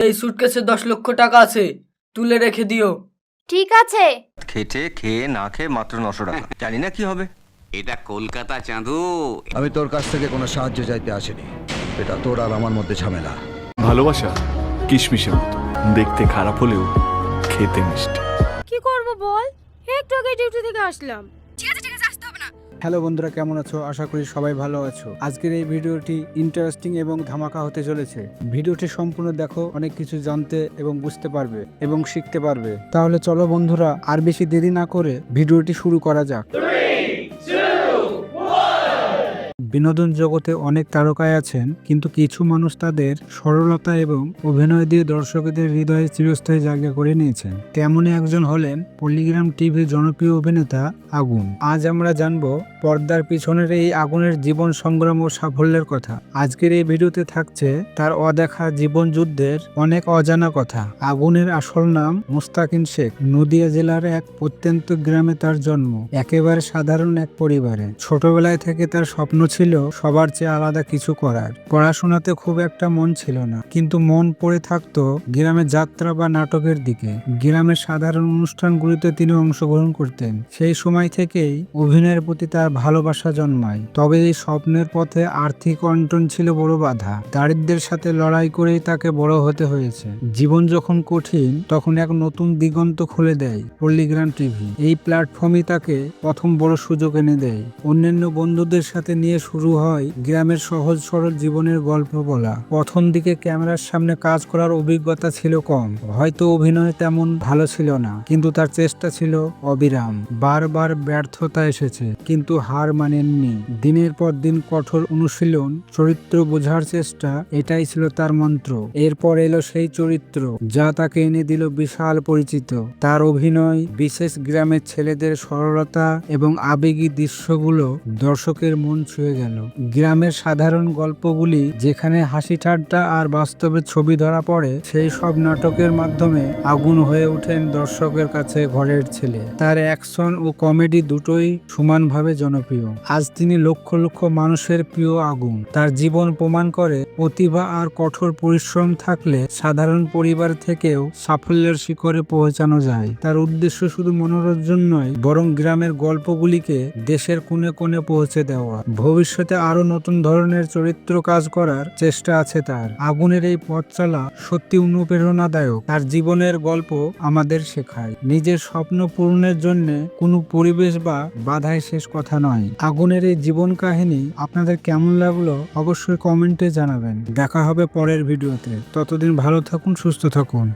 এই সুটকেসে দশ লক্ষ টাকা আছে তুলে রেখে দিও। ঠিক আছে। খেটে খেয়ে না খেয়ে মাত্র নশো টাকা। জানি না কি হবে। এটা কলকাতা চাঁদু। আমি তোর কাছ থেকে কোনো সাহায্য চাইতে আসিনি। এটা তোর আর আমার মধ্যে ঝামেলা। ভালোবাসা কিশমিশের মতো। দেখতে খারাপ হলেও খেতে মিষ্টি। কি করব বল? একটু আগে ডিউটি থেকে আসলাম। হ্যালো বন্ধুরা, কেমন আছো? আশা করি সবাই ভালো আছো। আজকের এই ভিডিওটি ইন্টারেস্টিং এবং ধামাকা হতে চলেছে। ভিডিওটি সম্পূর্ণ দেখো, অনেক কিছু জানতে এবং বুঝতে পারবে এবং শিখতে পারবে। তাহলে চলো বন্ধুরা, আর বেশি দেরি না করে ভিডিওটি শুরু করা যাক। বিনোদন জগতে অনেক তারকায় আছেন, কিন্তু কিছু মানুষ তাদের সরলতা এবং অভিনয় দিয়ে দর্শকদের হৃদয়ে চিরস্থায়ী জায়গা করে নিয়েছেন। তেমনই একজন হলেন পল্লিগ্রাম টিভির জনপ্রিয় অভিনেতা আগুন। আজ আমরা জানব পর্দার পিছনের এই আগুনের জীবন সংগ্রাম ও সাফল্যের কথা। আজকের এই ভিডিওতে থাকছে তার অদেখা জীবন যুদ্ধের অনেক অজানা কথা। আগুনের আসল নাম মুস্তাকিন শেখ। নদিয়া জেলার এক প্রত্যন্ত গ্রামে তার জন্ম। একেবারে সাধারণ এক পরিবারে। ছোটবেলায় থেকে তার স্বপ্ন ছিল সবার চেয়ে আলাদা কিছু করার। পড়াশোনাতে খুব একটা মন ছিল না, কিন্তু মন পড়ে থাকতো গ্রামের যাত্রা বা নাটকের দিকে। গ্রামের সাধারণ অনুষ্ঠানগুলিতে তিনি অংশগ্রহণ করতেন। সেই সময় থেকেই অভিনয়ের প্রতি তার ভালোবাসা জন্মায়। তবে এই স্বপ্নের পথে আর্থিক অন্টন ছিল বড় বাধা। দারিদ্রের সাথে লড়াই করেই তাকে বড় হতে হয়েছে। জীবন যখন কঠিন, তখন এক নতুন দিগন্ত খুলে দেয় পল্লিগ্রাম টিভি। এই প্ল্যাটফর্মই তাকে প্রথম বড় সুযোগ এনে দেয়। অন্যান্য বন্ধুদের সাথে নিয়ে শুরু হয় গ্রামের সহজ সরল জীবনের গল্প বলা। প্রথম দিকে ক্যামেরার সামনে কাজ করার অভিজ্ঞতা ছিল কম। হয়তো অভিনয় তেমন ভালো ছিল না, কিন্তু তার চেষ্টা ছিল অবিরাম। বারবার ব্যর্থতা এসেছে, কিন্তু হার মানেননি। দিনের পর দিন কঠোর অনুশীলন, চরিত্র বোঝার চেষ্টা, এটাই ছিল তার মন্ত্র। এরপর এলো সেই চরিত্র, যা তাকে এনে দিল বিশাল পরিচিত। তার অভিনয়, বিশেষ গ্রামের ছেলেদের সরলতা এবং আবেগী দৃশ্যগুলো দর্শকের মন ছুঁয়ে গেল। গ্রামের সাধারণ গল্পগুলি যেখানে হাসি ঠাট্টা আর বাস্তবের ছবি ধরা পড়ে, সেই সব নাটকের মাধ্যমে আগুন হয়ে ওঠেন দর্শকের কাছে ঘরের ছেলে। তার অ্যাকশন ও কমেডি দুটোই সমানভাবে জনপ্রিয়। আজ তিনি লক্ষ লক্ষ মানুষের প্রিয় আগুন। তার জীবন প্রমাণ করে প্রতিভা আর কঠোর পরিশ্রম থাকলে সাধারণ পরিবার থেকেও সাফল্যের শিখরে পৌঁছানো যায়। তার উদ্দেশ্য শুধু মনোরঞ্জন নয়, বরং গ্রামের গল্পগুলিকে দেশের কোণে কোণে পৌঁছে দেওয়া। ভবিষ্যতে আরও নতুন ধরনের চরিত্র কাজ করার চেষ্টা আছে তার। আগুনের এই পথ চলা সত্যি অনুপ্রেরণাদায়ক। তার জীবনের গল্প আমাদের শেখায়। নিজের স্বপ্ন পূরণের জন্য কোনো পরিবেশ বা বাধায় শেষ কথা নয়। আগুনের এই জীবন কাহিনী আপনাদের কেমন লাগল অবশ্যই কমেন্টে জানাবেন। দেখা হবে পরের ভিডিওতে। ততদিন ভালো থাকুন, সুস্থ থাকুন।